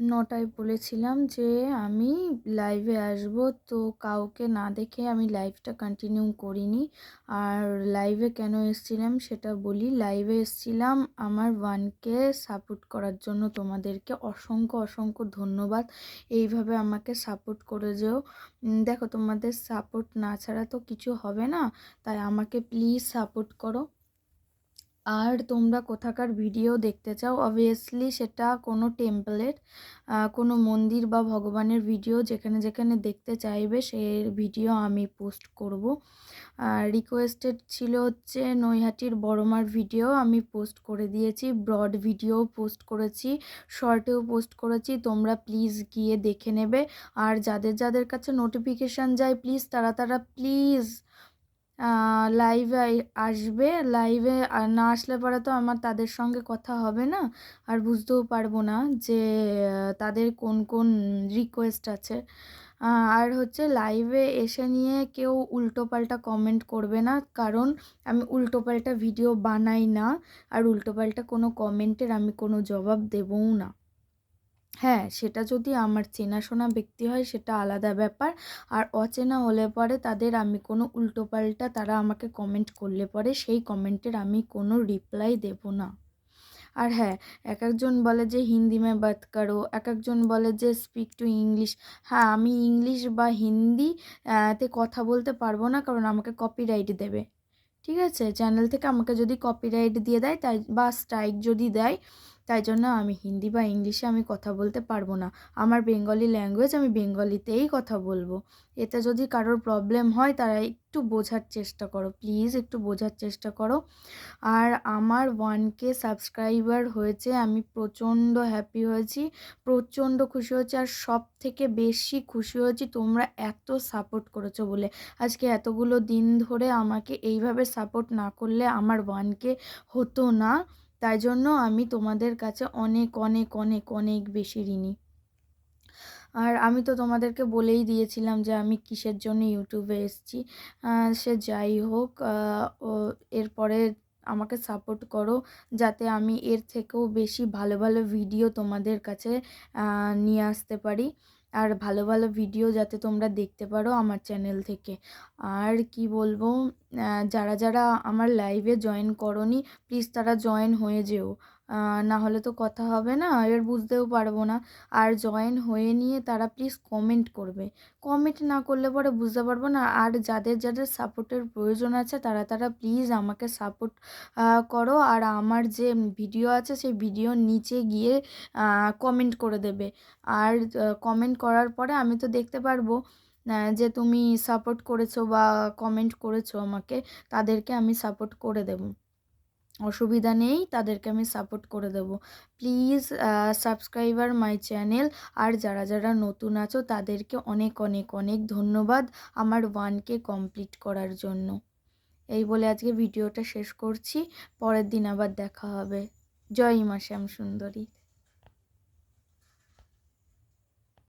নটায় বলেছিলাম যে, আমি লাইভে আসব, তো কাউকে না দেখে আমি লাইভটা কন্টিনিউ করিনি। আর লাইভে কেন এসেছিলাম সেটা বলি। লাইভে এসেছিলাম আমার ওয়ানকে সাপোর্ট করার জন্য। তোমাদেরকে অসংখ্য অসংখ্য ধন্যবাদ। এইভাবে আমাকে সাপোর্ট করে যেও। দেখো তোমাদের সাপোর্ট না ছাড়া তো কিছু হবে না। তাই আমাকে প্লিজ সাপোর্ট করো। আর তোমরা কোথাকার ভিডিও দেখতে চাও অবভিয়াসলি সেটা কোনো টেম্পলের কোনো মন্দির বা ভগবানের ভিডিও যেখানে যেখানে দেখতে চাইবে সে ভিডিও আমি পোস্ট করব। রিকোয়েস্টেড ছিল হচ্ছে নৈহাটির বড়মার ভিডিও আমি পোস্ট করে দিয়েছি ব্রড ভিডিও পোস্ট করেছি শর্টেও পোস্ট করেছি, তোমরা প্লিজ গিয়ে দেখে নেবে। আর যাদের যাদের কাছে নোটিফিকেশান যায় প্লিজ তারা তারা প্লিজ লাইভে আসবে। লাইভে না আসলে পরে তো আমার তাদের সঙ্গে কথা হবে না। আর বুঝতেও পারব না যে তাদের কোন কোন রিকোয়েস্ট আছে। আর হচ্ছে লাইভে এসে নিয়ে কেউ উল্টোপাল্টা কমেন্ট করবে না। কারণ আমি উল্টোপাল্টা ভিডিও বানাই না। আর উল্টোপাল্টা কোনো কমেন্টের আমি কোনো জবাব দেবও না। হ্যাঁ সেটা যদি আমার চেনাশোনা ব্যক্তি হয় সেটা আলাদা ব্যাপার। আর অচেনা হলে পরে তাদের আমি কোনো উল্টোপাল্টা তারা আমাকে কমেন্ট করলে পরে সেই কমেন্টের আমি কোনো রিপ্লাই দেব না। আর হ্যাঁ এক একজন বলে যে হিন্দি মে বাত করো, এক একজন বলে যে স্পিক টু ইংলিশ হ্যাঁ আমি ইংলিশ বা হিন্দি তে কথা বলতে পারব না কারণ আমাকে কপিরাইট দেবে। ঠিক আছে? চ্যানেল থেকে আমাকে যদি কপিরাইট দিয়ে দেয়, তাই বা স্ট্রাইক যদি দেয় তাই জন্য আমি হিন্দি বা ইংলিশে আমি কথা বলতে পারব না। আমার বেঙ্গলি ল্যাঙ্গুয়েজ আমি বেঙ্গলিতেই কথা বলব। এতে যদি কারোর প্রবলেম হয়, তারা একটু বোঝার চেষ্টা করো, প্লিজ একটু বোঝার চেষ্টা করো। আর আমার ওয়ান কে সাবস্ক্রাইবার হয়েছে, আমি প্রচণ্ড হ্যাপি হয়েছি, প্রচণ্ড খুশি হয়েছি আর সব থেকে বেশি খুশি হয়েছি তোমরা এত সাপোর্ট করেছ বলে। আজকে এতগুলো দিন ধরে আমাকে এইভাবে সাপোর্ট না করলে আমার ওয়ানকে হতো না। তাই জন্য আমি তোমাদের কাছে অনেক অনেক অনেক অনেক বেশি ঋণী। আর আমি তো তোমাদেরকে বলেই দিয়েছিলাম যে আমি কিসের জন্য ইউটিউবে এসেছি। সে যাই হোক এরপরে আমাকে সাপোর্ট করো যাতে আমি এর থেকেও বেশি ভালো ভালো ভিডিও তোমাদের কাছে নিয়ে আসতে পারি। আর ভালো ভালো ভিডিও যাতে তোমরা দেখতে পারো আমার চ্যানেল থেকে। আর কি বলব যারা যারা আমার লাইভে জয়েন করনি প্লিজ তারা জয়েন হয়ে যেও। না হলে তো কথা হবে না এর বুঝতেও পারব না। আর জয়েন হয়ে নিয়ে তারা প্লিজ কমেন্ট করবে। কমেন্ট না করলে পরে বুঝতে পারব না। আর যাদের যাদের সাপোর্টের প্রয়োজন আছে, তারা তারা প্লিজ আমাকে সাপোর্ট করো। আর আমার যে ভিডিও আছে, সেই ভিডিওর নিচে গিয়ে কমেন্ট করে দেবে। আর কমেন্ট করার পরে আমি তো দেখতে পারব যে তুমি সাপোর্ট করেছ বা কমেন্ট করেছ আমাকে, তাদেরকে আমি সাপোর্ট করে দেবো। অসুবিধা নেই, তাদেরকে আমি সাপোর্ট করে দেব। প্লিজ সাবস্ক্রাইবার মাই চ্যানেল আর যারা যারা নতুন আছো, তাদেরকে অনেক অনেক অনেক ধন্যবাদ আমার ওয়ানকে কমপ্লিট করার জন্য। এই বলে আজকে ভিডিওটা শেষ করছি, পরের দিন আবার দেখা হবে। জয় মা, শ্যাম সুন্দরী।